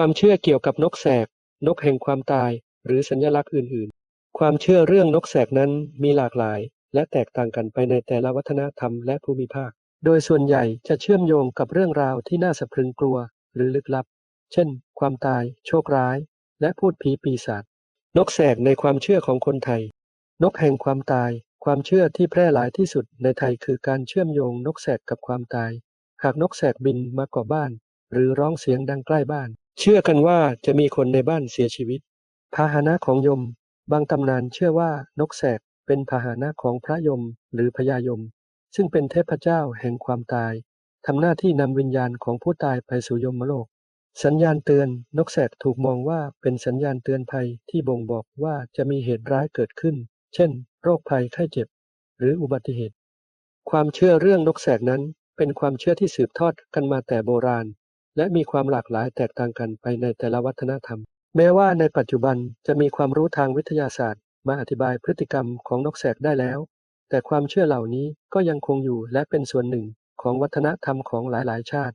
ความเชื่อเกี่ยวกับนกแสก นกแห่งความตาย หรือสัญลักษณ์อื่น ๆ ความเชื่อเรื่องนกแสกนั้นมีหลากหลาย และแตกต่างกันไปในแต่ละวัฒนธรรมและภูมิภาค โดยส่วนใหญ่จะเชื่อมโยงกับเรื่องราวที่น่าสะพรึงกลัว หรือลึกลับ เช่น ความตาย โชคร้าย และพูดผีปีศาจ นกแสกในความเชื่อของคนไทย นกแห่งความตาย ความเชื่อที่แพร่หลายที่สุดในไทยคือการเชื่อมโยงนกแสกกับความตาย หากนกแสกบินมาก่อบ้าน หรือร้องเสียงดังใกล้บ้าน เชื่อกันว่าจะมีคนในบ้านเสียชีวิต พาหนะของยม บางตำนานเชื่อว่านกแสกเป็นพาหนะของพระยมหรือพญายม ซึ่งเป็นเทพเจ้าแห่งความตายทำหน้าที่นำวิญญาณของผู้ตายไปสู่ยมโลก สัญญาณเตือนนกแสกถูกมองว่าเป็นสัญญาณเตือนภัยที่บ่งบอกว่าจะมีเหตุร้ายเกิดขึ้น เช่น โรคภัยไข้เจ็บ หรืออุบัติเหตุ ความเชื่อเรื่องนกแสกนั้นเป็นความเชื่อที่สืบทอดกันมาแต่โบราณ และมีความหลากหลายแตกต่างกันไปในแต่ละวัฒนธรรม แม้ว่าในปัจจุบันจะมีความรู้ทางวิทยาศาสตร์ มาอธิบายพฤติกรรมของนกแสกได้แล้ว แต่ความเชื่อเหล่านี้ก็ยังคงอยู่และเป็นส่วนหนึ่งของวัฒนธรรมของหลายๆ ชาติ